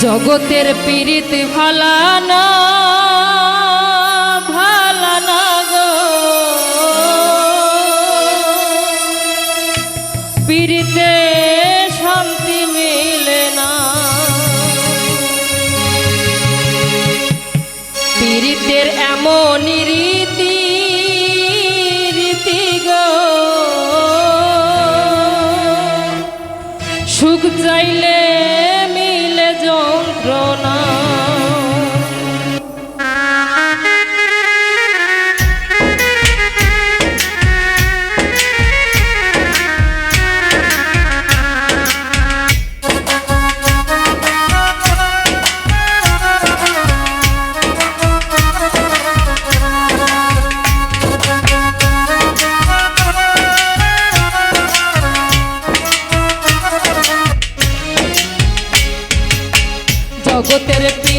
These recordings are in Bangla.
জগতের পীড়িত ভালানা না ভালা গো। পীড়িতে শান্তি মিলে না। পীড়িতের এমন রীতি রীতি গো। সুখ চাইলে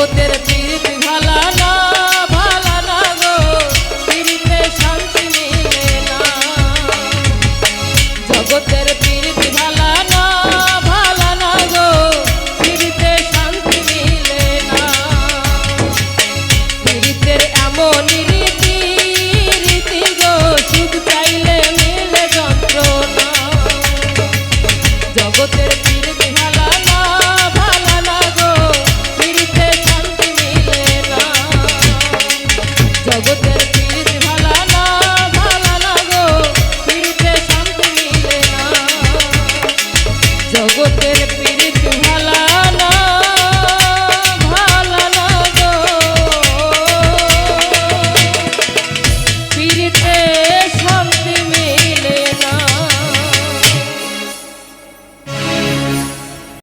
জগতের জগতের